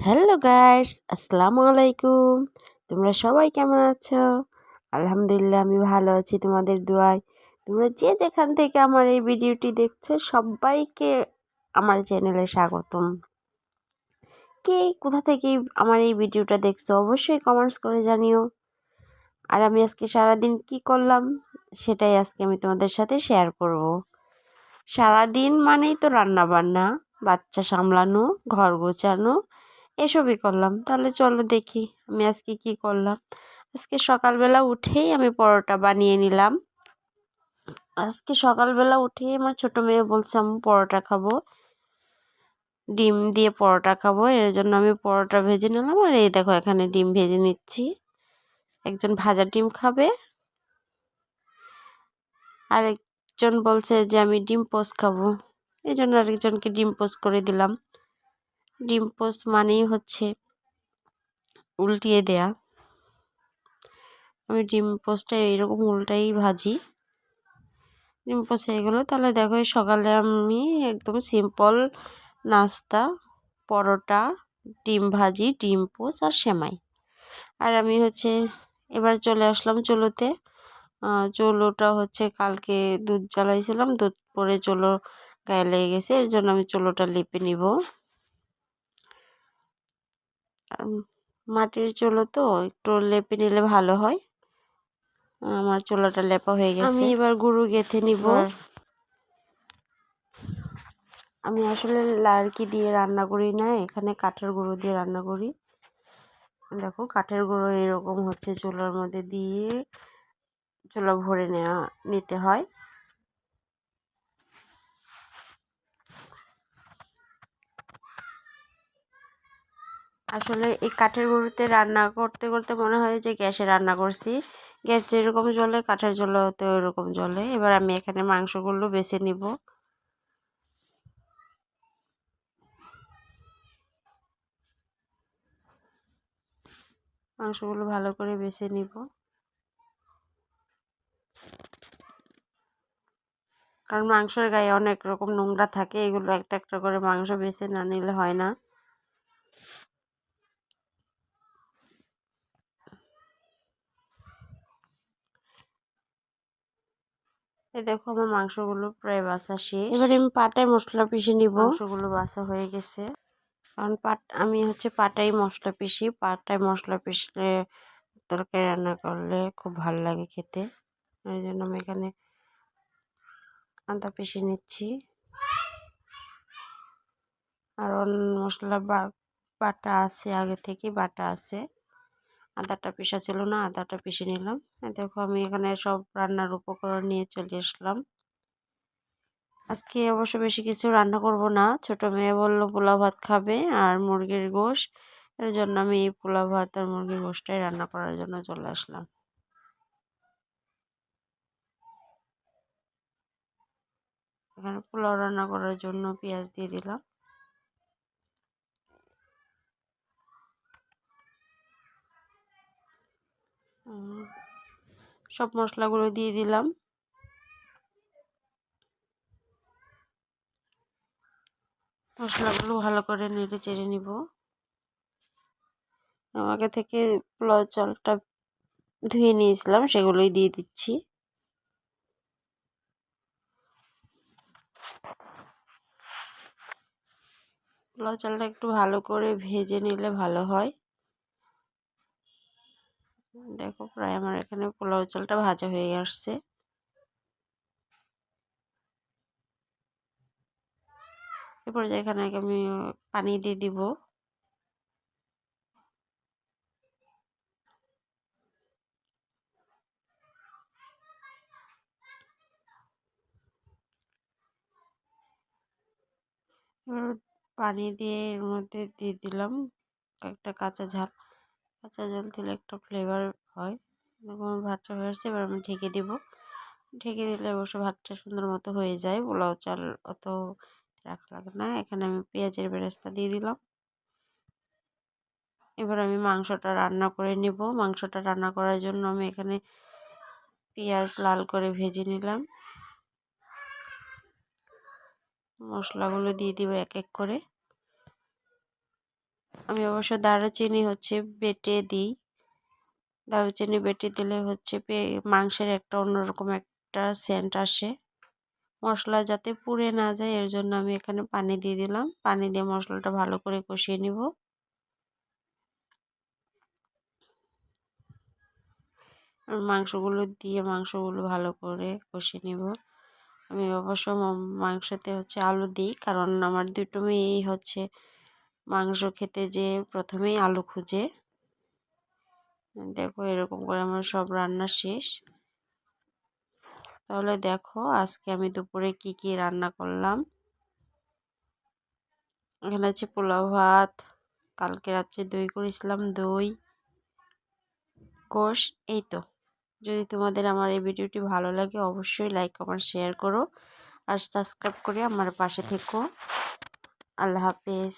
Hello guys আসসালামু আলাইকুম তোমরা সবাই কেমন আছো? আলহামদুলিল্লাহ, আমি ভালো আছি তোমাদের দোয়ায়। তোমরা যে যেখান থেকে আমার এই ভিডিওটি দেখছ, সবাইকে আমার চ্যানেলে স্বাগতম। কে কোথা থেকে আমার এই ভিডিওটা দেখছ, অবশ্যই কমেন্টস করে জানিও। আর আমি আজকে সারাদিন কি করলাম, সেটাই আজকে আমি তোমাদের সাথে শেয়ার করব। সারাদিন মানেই তো রান্না বান্না বাচ্চা সামলানো, ঘর গোছানো এসবই করলাম। তাহলে চলো দেখি আমি আজকে কি করলাম। আজকে সকালবেলা উঠেই আমি পরোটা বানিয়ে নিলাম। আজকে সকালবেলা উঠেই আমার ছোটো মেয়ে বলছে আমি পরোটা খাব। ডিম দিয়ে পরোটা খাব। এর জন্য আমি পরোটা ভেজে নিলাম। আর এই দেখো, এখানে ডিম ভেজে নিচ্ছি। একজন ভাজা ডিম খাবে। আর একজন বলছে যে, আমি ডিম পোস্ট খাব। এই জন্য আরেকজনকে ডিম পোস্ট করে দিলাম। ডিম পোস্ট মানেই হচ্ছে উল্টিয়ে দেয়া। আমি ডিম পোস্টটা এইরকম উল্টাই ভাজি। ডিম পোস্ট হয়ে গেলো, তাহলে দেখো সকালে আমি একদম সিম্পল নাস্তা, পরোটা, ডিম ভাজি, ডিম পোস্ট আর সেমাই। আর আমি হচ্ছে এবার চলে আসলাম চলোতে। চলোটা হচ্ছে কালকে দুধ জ্বালাইছিলাম, দুধ পরে চলো গায়ে লেগে গেছে, এর জন্য আমি চলোটা লেপে নিব। মাটির চুলো তো একটু লেপে নিলে ভালো হয়। আমার চুলাটা লেপা হয়ে গেছে। আমি এবার গুরু গেথে নিব। আমি আসলে লাড়কি দিয়ে রান্না করি না এখানে কাঠের গুঁড়ো দিয়ে রান্না করি। দেখো কাঠের গুঁড়ো এরকম হচ্ছে চুলার মধ্যে দিয়ে চুলা ভরে নেওয়া নিতে হয়। আসলে এই কাঠের গুঁড়োতে রান্না করতে করতে মনে হয় যে গ্যাসে রান্না করছি। গ্যাস যেরকম জ্বলে, কাঠের জ্বলাতে ওইরকম জ্বলে। এবার আমি এখানে মাংসগুলো বেছে নিব। মাংসগুলো ভালো করে বেছে নিব। কারণ মাংসের গায়ে অনেক রকম নোংরা থাকে, এগুলো একটা একটা করে মাংস বেছে না নিলে হয় না। এই দেখো আমার মাংসগুলো প্রায় বাসা শেষ। এবার আমি পাটায় মশলা পিষে নিব। মাংসগুলো বাসা হয়ে গেছে। কারণ পাট আমি হচ্ছে পাটাই মশলা পিষি। পাটায় মশলা পিষলে তরকারি রান্না করলে খুব ভালো লাগে খেতে। ওই জন্য আমি এখানে আদা পিষে নিচ্ছি। আর অন্য মশলা বাটা আছে আগে থেকে বাটা আছে। আদাটা পিসা ছিল না আদাটা পিষে নিলাম। দেখো আমি এখানে সব রান্নার উপকরণ নিয়ে চলে আসলাম। আজকে অবশ্য বেশি কিছু রান্না করব না। ছোট মেয়ে বলল, পোলাও ভাত খাবে আর মুরগির গোশ। এর জন্য আমি এই পোলাও ভাত আর মুরগির গোশটাই রান্না করার জন্য চলে আসলাম। এখানে পোলাও রান্না করার জন্য পেঁয়াজ দিয়ে দিলাম। সব মশলাগুলো দিয়ে দিলাম। মশলাগুলো ভালো করে নেড়ে চেড়ে নিব। আগে থেকে পোলাও চালটা ধুয়ে নিয়েছিলাম, সেগুলোই দিয়ে দিচ্ছি। পোলাও চালটা একটু ভালো করে ভেজে নিলে ভালো হয়। দেখো প্রায় আমার এখানে পোলাও চালটা ভাজা হয়ে আসছে। এরপর এখানে আমি পানি দিয়ে দিব। এবার পানি দিয়ে এর মধ্যে দিয়ে দিলাম একটা কাঁচা ঝাল। কাঁচা জল দিলে একটা ফ্লেভার হয়। এরকম ভাতটা হয়ে আসছে, এবার আমি ঢেকে দিব। ঢেকে দিলে অবশ্য ভাতটা সুন্দর মতো হয়ে যায়, পোলাও, চাল অত রাখা লাগে না। এখানে আমি পেঁয়াজের বেরেস্তা দিয়ে দিলাম। এবার আমি মাংসটা রান্না করে নিব। মাংসটা রান্না করার জন্য আমি এখানে পেঁয়াজ লাল করে ভেজে নিলাম। মশলাগুলো দিয়ে দিব এক এক করে। আমি অবশ্য দারুচিনি হচ্ছে বেটে দিই। দারুচিনি বেটে দিলে হচ্ছে মাংসের একটা অন্যরকম একটা সেন্ট আসে। মশলা যাতে পুড়ে না যায়, এর জন্য আমি এখানে পানি দিয়ে দিলাম। পানি দিয়ে মশলাটা ভালো করে কষিয়ে নিব। মাংসগুলো দিয়ে মাংসগুলো ভালো করে কষিয়ে নিব। আমি অবশ্য মাংসতে হচ্ছে আলু দিই, কারণ আমার দুটো মেয়েই হচ্ছে মাংস খেতে যে প্রথমেই আলু খুঁজে। দেখো এরকম করে আমার সব রান্না শেষ। তাহলে দেখো আজকে আমি দুপুরে কি কি রান্না করলাম। এখানে আছে পোলাও ভাত, কালকে রাত্রে দই করেছিলাম, দই, কোষ, এই তো। যদি তোমাদের আমার এই ভিডিওটি ভালো লাগে অবশ্যই লাইক কমেন্ট শেয়ার করো। আর সাবস্ক্রাইব করে আমার পাশে থেকো। আল্লাহ হাফেজ।